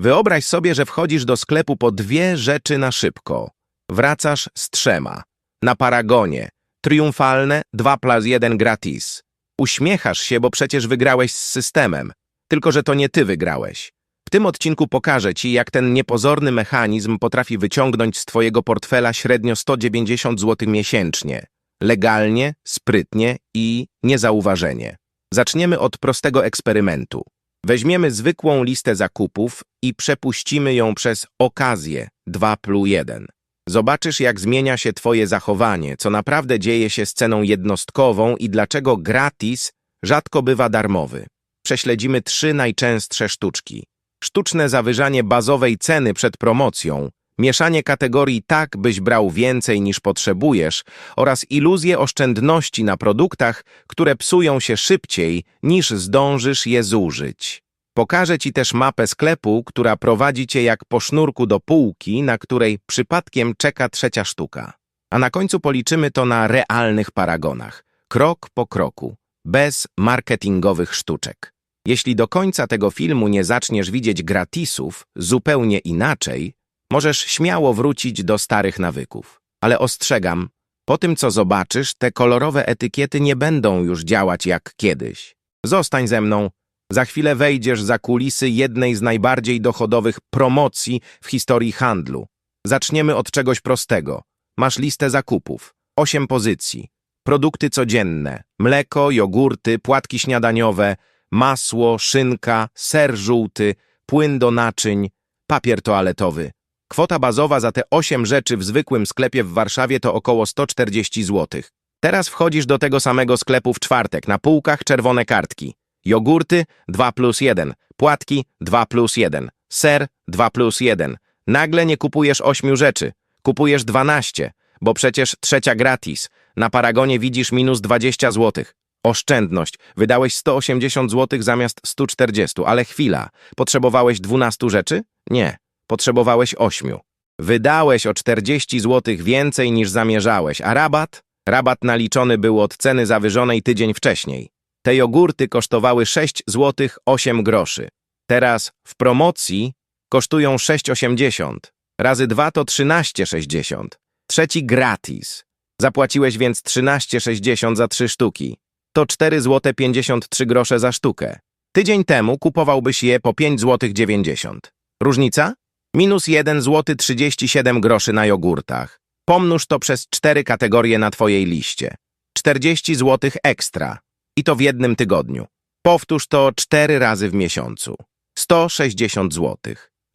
Wyobraź sobie, że wchodzisz do sklepu po dwie rzeczy na szybko. Wracasz z trzema. Na paragonie. Triumfalne 2 plus 1 gratis. Uśmiechasz się, bo przecież wygrałeś z systemem. Tylko, że to nie ty wygrałeś. W tym odcinku pokażę ci, jak ten niepozorny mechanizm potrafi wyciągnąć z twojego portfela średnio 190 zł miesięcznie. Legalnie, sprytnie i niezauważenie. Zaczniemy od prostego eksperymentu. Weźmiemy zwykłą listę zakupów i przepuścimy ją przez okazję 2 plus 1. Zobaczysz, jak zmienia się twoje zachowanie, co naprawdę dzieje się z ceną jednostkową i dlaczego gratis rzadko bywa darmowy. Prześledzimy trzy najczęstsze sztuczki. Sztuczne zawyżanie bazowej ceny przed promocją, mieszanie kategorii tak, byś brał więcej niż potrzebujesz oraz iluzję oszczędności na produktach, które psują się szybciej niż zdążysz je zużyć. Pokażę Ci też mapę sklepu, która prowadzi Cię jak po sznurku do półki, na której przypadkiem czeka trzecia sztuka. A na końcu policzymy to na realnych paragonach, krok po kroku, bez marketingowych sztuczek. Jeśli do końca tego filmu nie zaczniesz widzieć gratisów zupełnie inaczej, możesz śmiało wrócić do starych nawyków. Ale ostrzegam, po tym co zobaczysz, te kolorowe etykiety nie będą już działać jak kiedyś. Zostań ze mną, za chwilę wejdziesz za kulisy jednej z najbardziej dochodowych promocji w historii handlu. Zaczniemy od czegoś prostego. Masz listę zakupów, osiem pozycji, produkty codzienne, mleko, jogurty, płatki śniadaniowe, masło, szynka, ser żółty, płyn do naczyń, papier toaletowy. Kwota bazowa za te osiem rzeczy w zwykłym sklepie w Warszawie to około 140 zł. Teraz wchodzisz do tego samego sklepu w czwartek, na półkach czerwone kartki. Jogurty 2 plus 1, płatki 2 plus 1, ser 2 plus 1. Nagle nie kupujesz ośmiu rzeczy, kupujesz 12, bo przecież trzecia gratis. Na paragonie widzisz minus 20 zł. Oszczędność. Wydałeś 180 zł zamiast 140, ale chwila. Potrzebowałeś 12 rzeczy? Nie. Potrzebowałeś 8. Wydałeś o 40 zł więcej niż zamierzałeś, a rabat? Rabat naliczony był od ceny zawyżonej tydzień wcześniej. Te jogurty kosztowały 6 zł 8 groszy. Teraz w promocji kosztują 6,80. Razy 2 to 13,60. Trzeci gratis. Zapłaciłeś więc 13,60 za 3 sztuki. To 4 zł 53 grosze za sztukę. Tydzień temu kupowałbyś je po 5 zł 90. Różnica? Minus 1 zł 37 groszy na jogurtach. Pomnóż to przez 4 kategorie na twojej liście. 40 zł ekstra. I to w jednym tygodniu. Powtórz to 4 razy w miesiącu. 160 zł.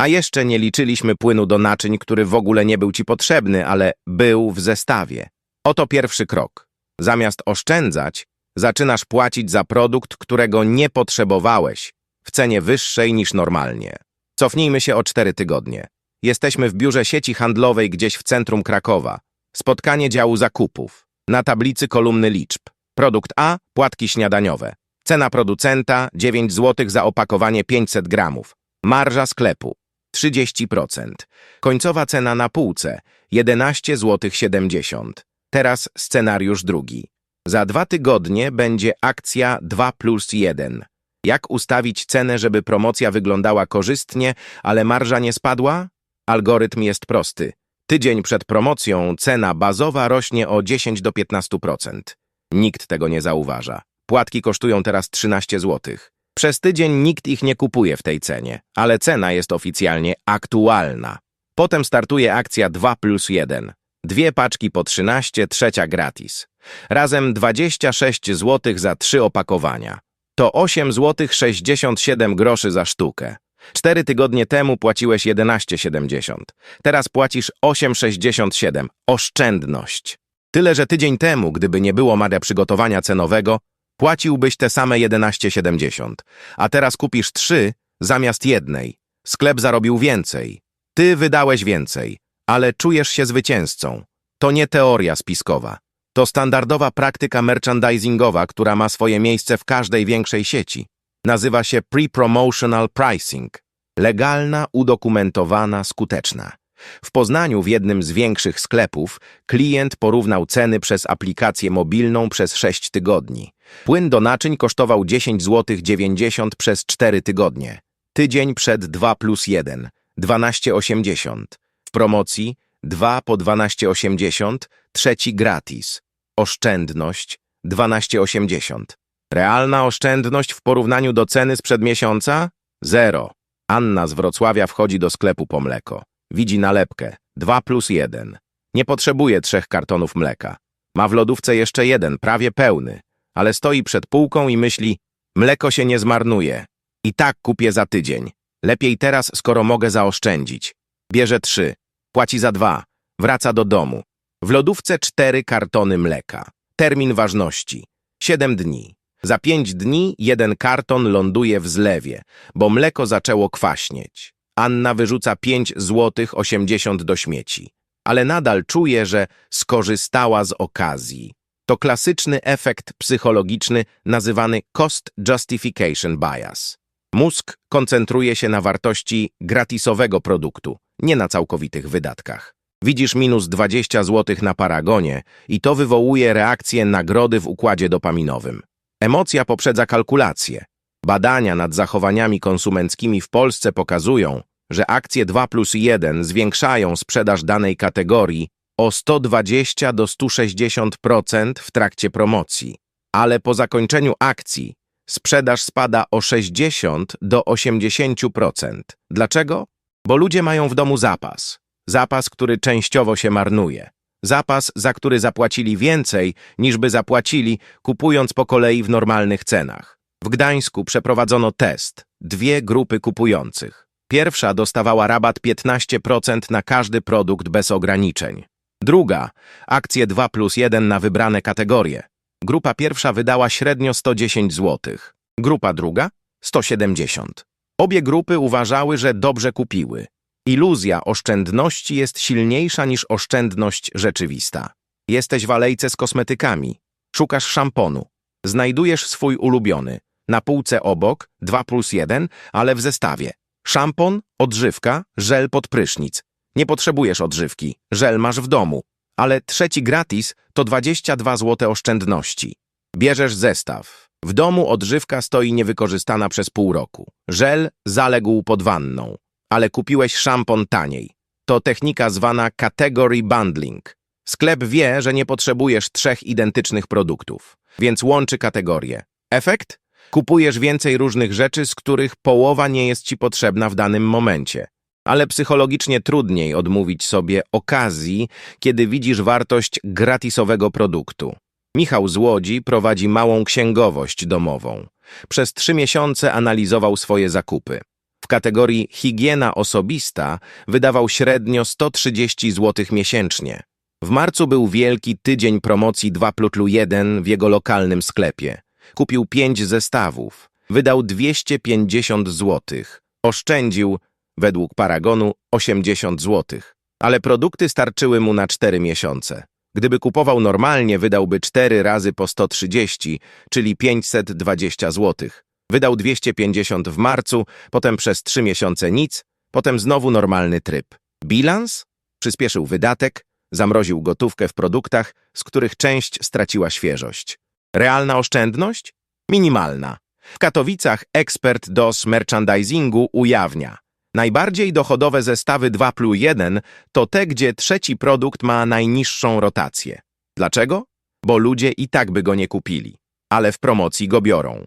A jeszcze nie liczyliśmy płynu do naczyń, który w ogóle nie był ci potrzebny, ale był w zestawie. Oto pierwszy krok. Zamiast oszczędzać, zaczynasz płacić za produkt, którego nie potrzebowałeś, w cenie wyższej niż normalnie. Cofnijmy się o cztery tygodnie. Jesteśmy w biurze sieci handlowej gdzieś w centrum Krakowa. Spotkanie działu zakupów. Na tablicy kolumny liczb. Produkt A, płatki śniadaniowe. Cena producenta 9 zł za opakowanie 500 gramów. Marża sklepu 30%. Końcowa cena na półce 11 zł 70. Teraz scenariusz drugi. Za dwa tygodnie będzie akcja 2 plus 1. Jak ustawić cenę, żeby promocja wyglądała korzystnie, ale marża nie spadła? Algorytm jest prosty. Tydzień przed promocją cena bazowa rośnie o 10 do 15%. Nikt tego nie zauważa. Płatki kosztują teraz 13 zł. Przez tydzień nikt ich nie kupuje w tej cenie, ale cena jest oficjalnie aktualna. Potem startuje akcja 2 plus 1. Dwie paczki po 13, trzecia gratis. Razem 26 zł za trzy opakowania. To 8 zł 67 groszy za sztukę. Cztery tygodnie temu płaciłeś 11,70. Teraz płacisz 8,67. Oszczędność. Tyle, że tydzień temu, gdyby nie było mada przygotowania cenowego, płaciłbyś te same 11,70. A teraz kupisz trzy zamiast jednej. Sklep zarobił więcej. Ty wydałeś więcej, ale czujesz się zwycięzcą. To nie teoria spiskowa. To standardowa praktyka merchandisingowa, która ma swoje miejsce w każdej większej sieci. Nazywa się pre-promotional pricing. Legalna, udokumentowana, skuteczna. W Poznaniu w jednym z większych sklepów klient porównał ceny przez aplikację mobilną przez 6 tygodni. Płyn do naczyń kosztował 10 zł 90 przez 4 tygodnie. Tydzień przed 2 plus 1, 12,80. W promocji 2 po 12,80, trzeci gratis. Oszczędność 12,80. Realna oszczędność w porównaniu do ceny sprzed miesiąca? Zero. Anna z Wrocławia wchodzi do sklepu po mleko. Widzi nalepkę 2 plus 1. Nie potrzebuje trzech kartonów mleka. Ma w lodówce jeszcze jeden, prawie pełny, ale stoi przed półką i myśli: Mleko się nie zmarnuje. I tak kupię za tydzień. Lepiej teraz, skoro mogę zaoszczędzić. Bierze trzy, płaci za dwa, wraca do domu. W lodówce cztery kartony mleka. Termin ważności siedem dni. Za pięć dni jeden karton ląduje w zlewie, bo mleko zaczęło kwaśnieć. Anna wyrzuca 5 złotych 80 do śmieci, ale nadal czuje, że skorzystała z okazji. To klasyczny efekt psychologiczny nazywany cost justification bias. Mózg koncentruje się na wartości gratisowego produktu, nie na całkowitych wydatkach. Widzisz minus 20 zł na paragonie i to wywołuje reakcję nagrody w układzie dopaminowym. Emocja poprzedza kalkulację. Badania nad zachowaniami konsumenckimi w Polsce pokazują, że akcje 2 plus 1 zwiększają sprzedaż danej kategorii o 120 do 160% w trakcie promocji, ale po zakończeniu akcji sprzedaż spada o 60 do 80%. Dlaczego? Bo ludzie mają w domu zapas. Zapas, który częściowo się marnuje. Zapas, za który zapłacili więcej, niż by zapłacili, kupując po kolei w normalnych cenach. W Gdańsku przeprowadzono test. Dwie grupy kupujących. Pierwsza dostawała rabat 15% na każdy produkt bez ograniczeń. Druga, akcje 2 plus 1 na wybrane kategorie. Grupa pierwsza wydała średnio 110 zł. Grupa druga 170. Obie grupy uważały, że dobrze kupiły. Iluzja oszczędności jest silniejsza niż oszczędność rzeczywista. Jesteś w alejce z kosmetykami. Szukasz szamponu. Znajdujesz swój ulubiony. Na półce obok 2 plus 1, ale w zestawie. Szampon, odżywka, żel pod prysznic. Nie potrzebujesz odżywki, żel masz w domu. Ale trzeci gratis to 22 zł oszczędności. Bierzesz zestaw. W domu odżywka stoi niewykorzystana przez pół roku. Żel zaległ pod wanną, ale kupiłeś szampon taniej. To technika zwana category bundling. Sklep wie, że nie potrzebujesz trzech identycznych produktów, więc łączy kategorie. Efekt? Kupujesz więcej różnych rzeczy, z których połowa nie jest ci potrzebna w danym momencie. Ale psychologicznie trudniej odmówić sobie okazji, kiedy widzisz wartość gratisowego produktu. Michał z Łodzi prowadzi małą księgowość domową. Przez trzy miesiące analizował swoje zakupy. W kategorii higiena osobista wydawał średnio 130 zł miesięcznie. W marcu był wielki tydzień promocji 2 plus 1 w jego lokalnym sklepie. Kupił pięć zestawów. Wydał 250 zł. Oszczędził, według Paragonu, 80 zł. Ale produkty starczyły mu na 4 miesiące. Gdyby kupował normalnie, wydałby 4 razy po 130, czyli 520 zł. Wydał 250 w marcu, potem przez 3 miesiące nic, potem znowu normalny tryb. Bilans? Przyspieszył wydatek, zamroził gotówkę w produktach, z których część straciła świeżość. Realna oszczędność? Minimalna. W Katowicach ekspert DOS merchandisingu ujawnia. Najbardziej dochodowe zestawy 2 plus 1 to te, gdzie trzeci produkt ma najniższą rotację. Dlaczego? Bo ludzie i tak by go nie kupili, ale w promocji go biorą.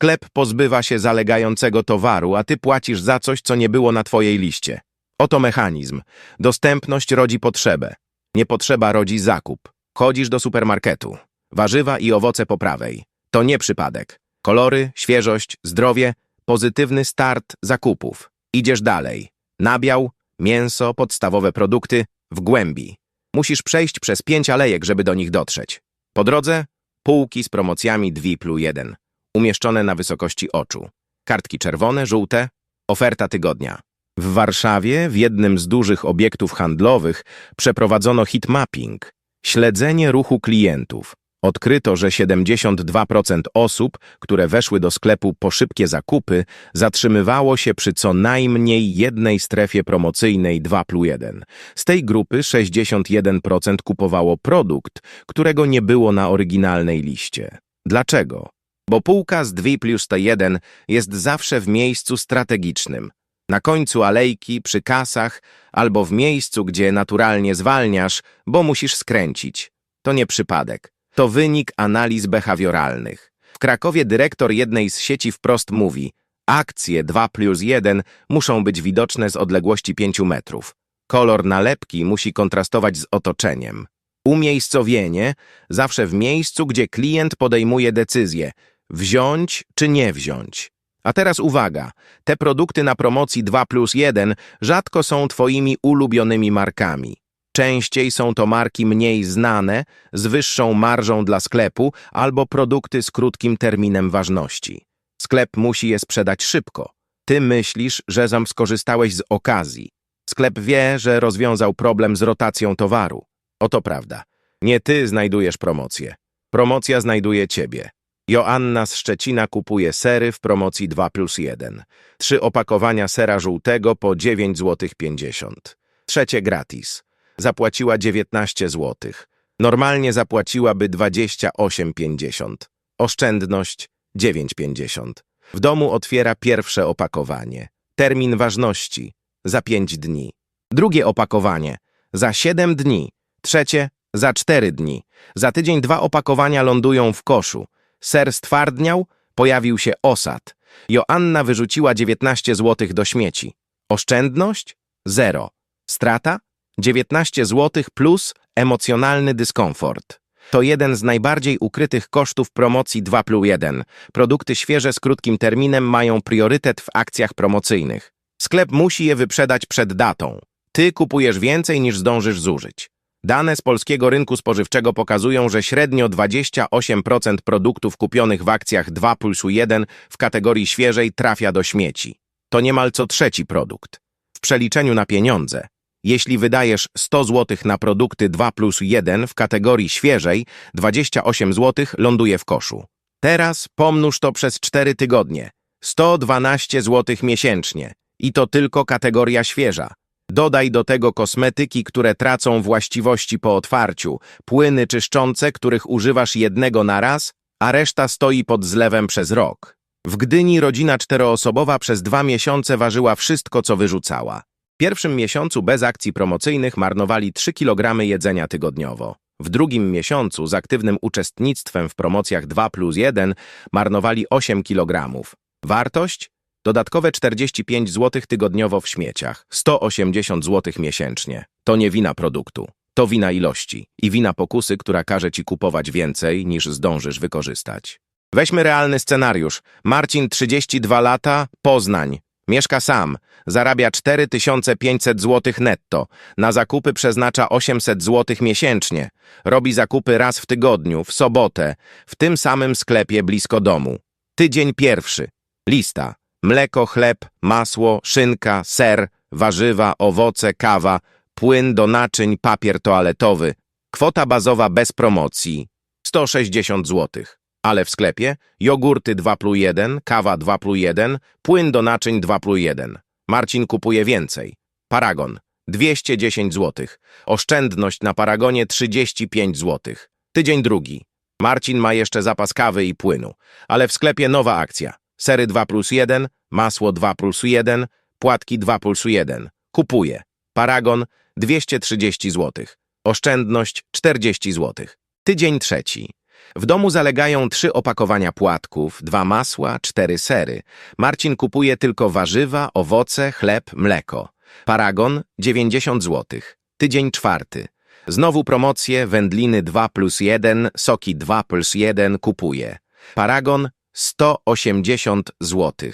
Sklep pozbywa się zalegającego towaru, a ty płacisz za coś, co nie było na twojej liście. Oto mechanizm. Dostępność rodzi potrzebę. Niepotrzeba rodzi zakup. Chodzisz do supermarketu. Warzywa i owoce po prawej. To nie przypadek. Kolory, świeżość, zdrowie, pozytywny start zakupów. Idziesz dalej. Nabiał, mięso, podstawowe produkty, w głębi. Musisz przejść przez pięć alejek, żeby do nich dotrzeć. Po drodze półki z promocjami 2 plus 1, umieszczone na wysokości oczu. Kartki czerwone, żółte, oferta tygodnia. W Warszawie, w jednym z dużych obiektów handlowych, przeprowadzono hitmapping, śledzenie ruchu klientów. Odkryto, że 72% osób, które weszły do sklepu po szybkie zakupy, zatrzymywało się przy co najmniej jednej strefie promocyjnej 2 plus 1. Z tej grupy 61% kupowało produkt, którego nie było na oryginalnej liście. Dlaczego? Bo półka z 2 plus T1 jest zawsze w miejscu strategicznym. Na końcu alejki, przy kasach albo w miejscu, gdzie naturalnie zwalniasz, bo musisz skręcić. To nie przypadek. To wynik analiz behawioralnych. W Krakowie dyrektor jednej z sieci wprost mówi akcje 2 plus 1 muszą być widoczne z odległości 5 metrów. Kolor nalepki musi kontrastować z otoczeniem. Umiejscowienie zawsze w miejscu, gdzie klient podejmuje decyzję wziąć czy nie wziąć. A teraz uwaga, te produkty na promocji 2 plus 1 rzadko są Twoimi ulubionymi markami. Częściej są to marki mniej znane, z wyższą marżą dla sklepu albo produkty z krótkim terminem ważności. Sklep musi je sprzedać szybko. Ty myślisz, że zam skorzystałeś z okazji. Sklep wie, że rozwiązał problem z rotacją towaru. Oto prawda. Nie ty znajdujesz promocję. Promocja znajduje ciebie. Joanna z Szczecina kupuje sery w promocji 2 plus 1. Trzy opakowania sera żółtego po 9 zł 50. Trzecie gratis. Zapłaciła 19 zł. Normalnie zapłaciłaby 28,50. Oszczędność 9,50. W domu otwiera pierwsze opakowanie. Termin ważności za 5 dni. Drugie opakowanie za 7 dni. Trzecie za 4 dni. Za tydzień dwa opakowania lądują w koszu. Ser stwardniał, pojawił się osad. Joanna wyrzuciła 19 zł do śmieci. Oszczędność? Zero. Strata? 19 zł plus emocjonalny dyskomfort. To jeden z najbardziej ukrytych kosztów promocji 2 plus 1. Produkty świeże z krótkim terminem mają priorytet w akcjach promocyjnych. Sklep musi je wyprzedać przed datą. Ty kupujesz więcej niż zdążysz zużyć. Dane z polskiego rynku spożywczego pokazują, że średnio 28% produktów kupionych w akcjach 2 plus 1 w kategorii świeżej trafia do śmieci. To niemal co trzeci produkt. W przeliczeniu na pieniądze, jeśli wydajesz 100 zł na produkty 2 plus 1 w kategorii świeżej, 28 zł ląduje w koszu. Teraz pomnóż to przez 4 tygodnie. 112 zł miesięcznie. I to tylko kategoria świeża. Dodaj do tego kosmetyki, które tracą właściwości po otwarciu, płyny czyszczące, których używasz jednego na raz, a reszta stoi pod zlewem przez rok. W Gdyni rodzina czteroosobowa przez dwa miesiące ważyła wszystko, co wyrzucała. W pierwszym miesiącu bez akcji promocyjnych marnowali 3 kg jedzenia tygodniowo. W drugim miesiącu z aktywnym uczestnictwem w promocjach 2 plus 1 marnowali 8 kg. Wartość? Dodatkowe 45 zł tygodniowo w śmieciach, 180 zł miesięcznie. To nie wina produktu, to wina ilości i wina pokusy, która każe ci kupować więcej niż zdążysz wykorzystać. Weźmy realny scenariusz. Marcin, 32 lata, Poznań. Mieszka sam, zarabia 4500 zł netto, na zakupy przeznacza 800 zł miesięcznie, robi zakupy raz w tygodniu, w sobotę, w tym samym sklepie blisko domu. Tydzień pierwszy. Lista. Mleko, chleb, masło, szynka, ser, warzywa, owoce, kawa, płyn do naczyń, papier toaletowy. Kwota bazowa bez promocji 160 zł. Ale w sklepie jogurty 2 plus 1, kawa 2 plus 1, płyn do naczyń 2 plus 1. Marcin kupuje więcej. Paragon 210 zł. Oszczędność na Paragonie 35 zł. Tydzień drugi. Marcin ma jeszcze zapas kawy i płynu, ale w sklepie nowa akcja. Sery 2 plus 1, masło 2 plus 1, płatki 2 plus 1. Kupuje. Paragon 230 zł. Oszczędność 40 zł. Tydzień trzeci. W domu zalegają trzy opakowania płatków, dwa masła, cztery sery. Marcin kupuje tylko warzywa, owoce, chleb, mleko. Paragon 90 zł. Tydzień czwarty. Znowu promocje, wędliny 2 plus 1, soki 2 plus 1 kupuje. Paragon 180 zł.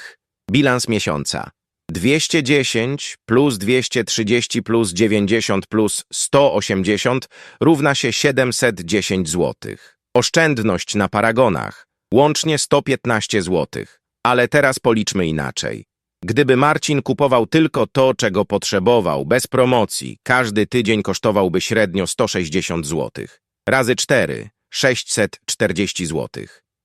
Bilans miesiąca. 210 plus 230 plus 90 plus 180 równa się 710 zł. Oszczędność na paragonach. Łącznie 115 zł. Ale teraz policzmy inaczej. Gdyby Marcin kupował tylko to, czego potrzebował, bez promocji, każdy tydzień kosztowałby średnio 160 zł. Razy 4, 640 zł.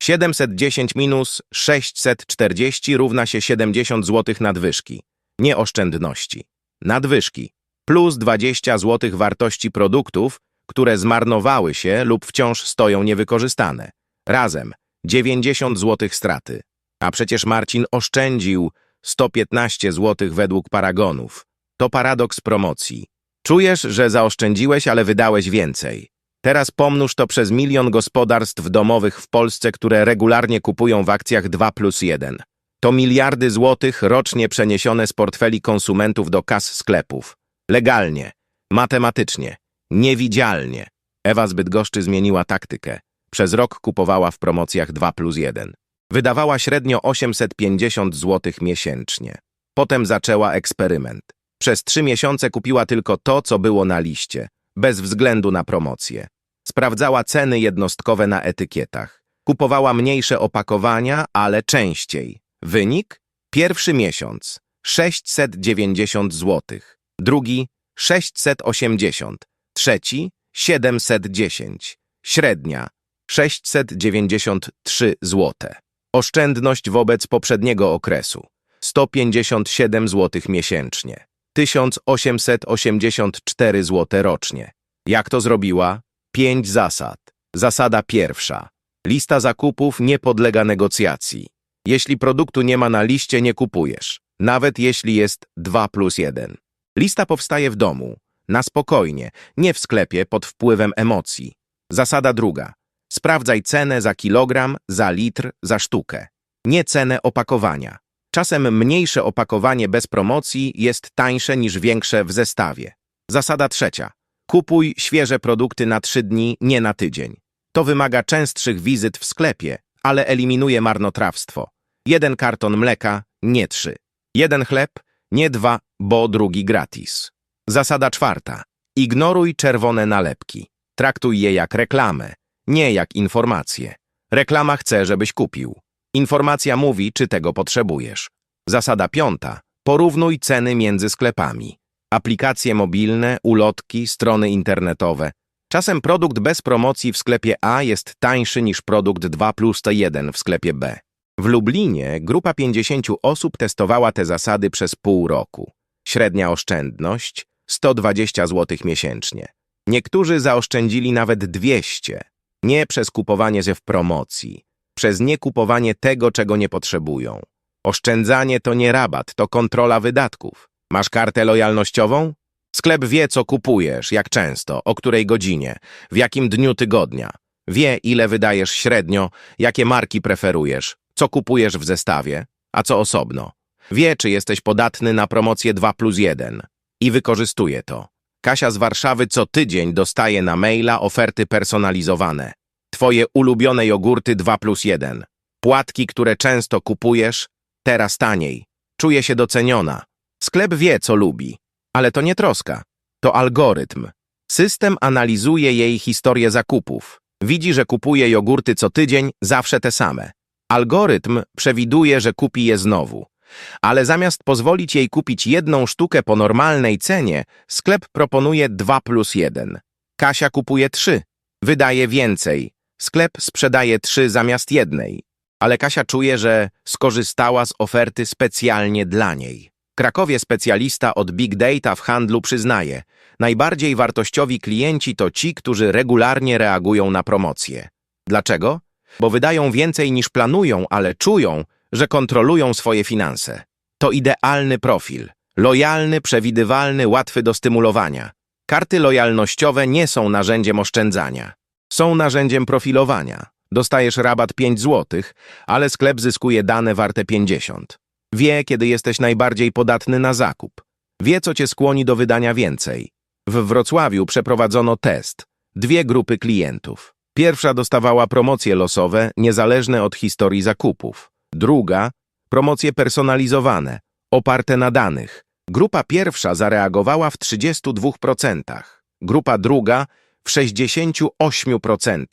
710 minus 640 równa się 70 zł nadwyżki. Nie oszczędności. Nadwyżki. Plus 20 zł wartości produktów, które zmarnowały się lub wciąż stoją niewykorzystane. Razem 90 zł straty. A przecież Marcin oszczędził 115 zł według paragonów. To paradoks promocji. Czujesz, że zaoszczędziłeś, ale wydałeś więcej. Teraz pomnóż to przez milion gospodarstw domowych w Polsce, które regularnie kupują w akcjach 2 plus 1. To miliardy złotych rocznie przeniesione z portfeli konsumentów do kas sklepów. Legalnie, matematycznie, niewidzialnie. Ewa z Bydgoszczy zmieniła taktykę. Przez rok kupowała w promocjach 2 plus 1. Wydawała średnio 850 zł miesięcznie. Potem zaczęła eksperyment. Przez trzy miesiące kupiła tylko to, co było na liście, bez względu na promocję. Sprawdzała ceny jednostkowe na etykietach. Kupowała mniejsze opakowania, ale częściej. Wynik? Pierwszy miesiąc 690 zł, drugi 680, trzeci 710, średnia 693 zł. Oszczędność wobec poprzedniego okresu 157 zł miesięcznie, 1884 zł rocznie. Jak to zrobiła? Pięć zasad. Zasada pierwsza. Lista zakupów nie podlega negocjacji. Jeśli produktu nie ma na liście, nie kupujesz, nawet jeśli jest 2 plus 1. Lista powstaje w domu, na spokojnie, nie w sklepie pod wpływem emocji. Zasada druga. Sprawdzaj cenę za kilogram, za litr, za sztukę. Nie cenę opakowania. Czasem mniejsze opakowanie bez promocji jest tańsze niż większe w zestawie. Zasada trzecia. Kupuj świeże produkty na trzy dni, nie na tydzień. To wymaga częstszych wizyt w sklepie, ale eliminuje marnotrawstwo. Jeden karton mleka, nie trzy. Jeden chleb, nie dwa, bo drugi gratis. Zasada czwarta. Ignoruj czerwone nalepki. Traktuj je jak reklamę, nie jak informację. Reklama chce, żebyś kupił. Informacja mówi, czy tego potrzebujesz. Zasada piąta. Porównuj ceny między sklepami. Aplikacje mobilne, ulotki, strony internetowe. Czasem produkt bez promocji w sklepie A jest tańszy niż produkt 2 plus 1 w sklepie B. W Lublinie grupa 50 osób testowała te zasady przez pół roku. Średnia oszczędność 120 zł miesięcznie. Niektórzy zaoszczędzili nawet 200. Nie przez kupowanie ze w promocji, przez niekupowanie tego, czego nie potrzebują. Oszczędzanie to nie rabat, to kontrola wydatków. Masz kartę lojalnościową? Sklep wie, co kupujesz, jak często, o której godzinie, w jakim dniu tygodnia. Wie, ile wydajesz średnio, jakie marki preferujesz, co kupujesz w zestawie, a co osobno. Wie, czy jesteś podatny na promocję 2 plus 1 i wykorzystuje to. Kasia z Warszawy co tydzień dostaje na maila oferty personalizowane. Twoje ulubione jogurty 2 plus 1. Płatki, które często kupujesz, teraz taniej. Czuje się doceniona. Sklep wie, co lubi. Ale to nie troska. To algorytm. System analizuje jej historię zakupów. Widzi, że kupuje jogurty co tydzień, zawsze te same. Algorytm przewiduje, że kupi je znowu. Ale zamiast pozwolić jej kupić jedną sztukę po normalnej cenie, sklep proponuje 2 plus 1. Kasia kupuje 3. Wydaje więcej. Sklep sprzedaje 3 zamiast jednej. Ale Kasia czuje, że skorzystała z oferty specjalnie dla niej. Krakowie specjalista od Big Data w handlu przyznaje, najbardziej wartościowi klienci to ci, którzy regularnie reagują na promocje. Dlaczego? Bo wydają więcej niż planują, ale czują, że kontrolują swoje finanse. To idealny profil. Lojalny, przewidywalny, łatwy do stymulowania. Karty lojalnościowe nie są narzędziem oszczędzania. Są narzędziem profilowania. Dostajesz rabat 5 zł, ale sklep zyskuje dane warte 50. Wie, kiedy jesteś najbardziej podatny na zakup. Wie, co cię skłoni do wydania więcej. W Wrocławiu przeprowadzono test. Dwie grupy klientów. Pierwsza dostawała promocje losowe, niezależne od historii zakupów. Druga – promocje personalizowane, oparte na danych. Grupa pierwsza zareagowała w 32%, grupa druga w 68%.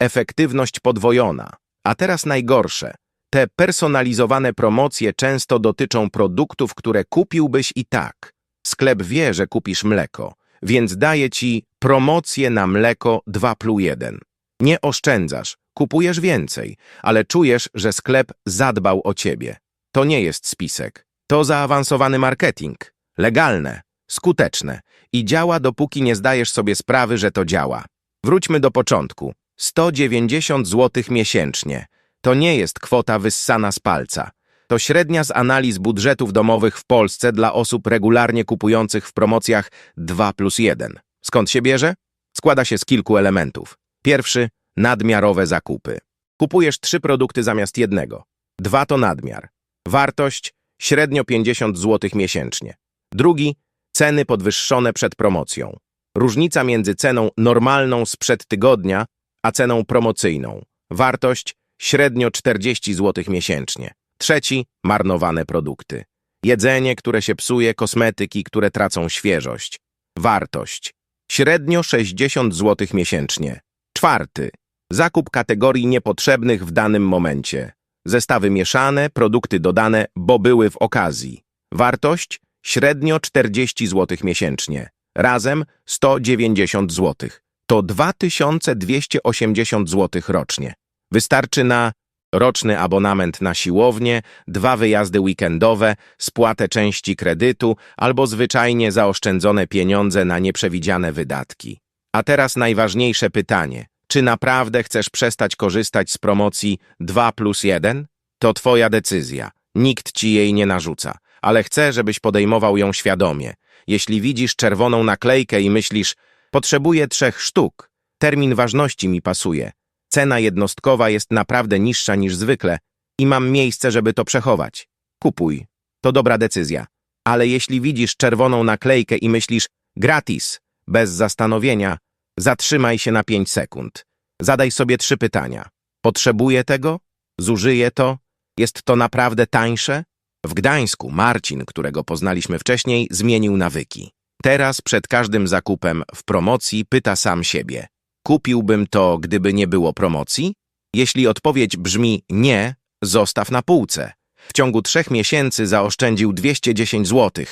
Efektywność podwojona. A teraz najgorsze. Te personalizowane promocje często dotyczą produktów, które kupiłbyś i tak. Sklep wie, że kupisz mleko, więc daje ci promocję na mleko 2 plus 1. Nie oszczędzasz, kupujesz więcej, ale czujesz, że sklep zadbał o ciebie. To nie jest spisek. To zaawansowany marketing. Legalne, skuteczne i działa, dopóki nie zdajesz sobie sprawy, że to działa. Wróćmy do początku. 190 zł miesięcznie. To nie jest kwota wyssana z palca. To średnia z analiz budżetów domowych w Polsce dla osób regularnie kupujących w promocjach 2 plus 1. Skąd się bierze? Składa się z kilku elementów. Pierwszy nadmiarowe zakupy. Kupujesz trzy produkty zamiast jednego. Dwa to nadmiar. Wartość średnio 50 zł miesięcznie. Drugi ceny podwyższone przed promocją. Różnica między ceną normalną sprzed tygodnia a ceną promocyjną. Wartość średnio 40 zł miesięcznie. Trzeci marnowane produkty. Jedzenie, które się psuje, kosmetyki, które tracą świeżość. Wartość średnio 60 zł miesięcznie. Czwarty zakup kategorii niepotrzebnych w danym momencie. Zestawy mieszane, produkty dodane, bo były w okazji. Wartość średnio 40 zł miesięcznie. Razem 190 zł. To 2280 zł rocznie. Wystarczy na roczny abonament na siłownię, dwa wyjazdy weekendowe, spłatę części kredytu albo zwyczajnie zaoszczędzone pieniądze na nieprzewidziane wydatki. A teraz najważniejsze pytanie. Czy naprawdę chcesz przestać korzystać z promocji 2 plus 1? To twoja decyzja. Nikt ci jej nie narzuca, ale chcę, żebyś podejmował ją świadomie. Jeśli widzisz czerwoną naklejkę i myślisz, potrzebuję trzech sztuk, termin ważności mi pasuje, cena jednostkowa jest naprawdę niższa niż zwykle i mam miejsce, żeby to przechować. Kupuj. To dobra decyzja. Ale jeśli widzisz czerwoną naklejkę i myślisz gratis, bez zastanowienia, zatrzymaj się na 5 sekund. Zadaj sobie trzy pytania. Potrzebuję tego? Zużyję to? Jest to naprawdę tańsze? W Gdańsku Marcin, którego poznaliśmy wcześniej, zmienił nawyki. Teraz przed każdym zakupem w promocji pyta sam siebie. Kupiłbym to, gdyby nie było promocji? Jeśli odpowiedź brzmi nie, zostaw na półce. W ciągu trzech miesięcy zaoszczędził 210 zł.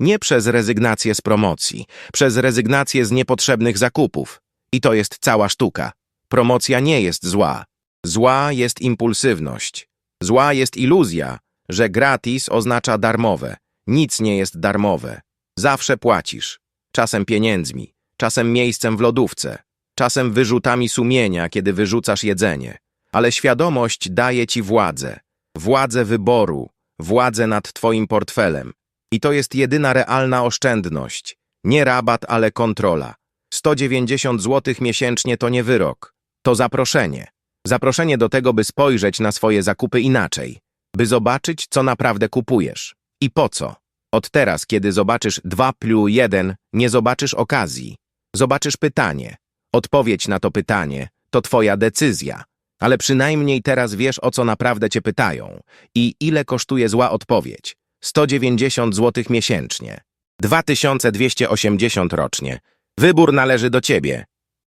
Nie przez rezygnację z promocji, przez rezygnację z niepotrzebnych zakupów. I to jest cała sztuka. Promocja nie jest zła. Zła jest impulsywność. Zła jest iluzja, że gratis oznacza darmowe. Nic nie jest darmowe. Zawsze płacisz. Czasem pieniędzmi, czasem miejscem w lodówce, czasem wyrzutami sumienia, kiedy wyrzucasz jedzenie. Ale świadomość daje ci władzę. Władzę wyboru, władzę nad twoim portfelem. I to jest jedyna realna oszczędność. Nie rabat, ale kontrola. 190 zł miesięcznie to nie wyrok. To zaproszenie. Zaproszenie do tego, by spojrzeć na swoje zakupy inaczej. By zobaczyć, co naprawdę kupujesz. I po co. Od teraz, kiedy zobaczysz 2 plus 1, nie zobaczysz okazji. Zobaczysz pytanie. Odpowiedź na to pytanie to twoja decyzja. Ale przynajmniej teraz wiesz, o co naprawdę cię pytają. I ile kosztuje zła odpowiedź. 190 zł miesięcznie. 2280 rocznie. Wybór należy do ciebie.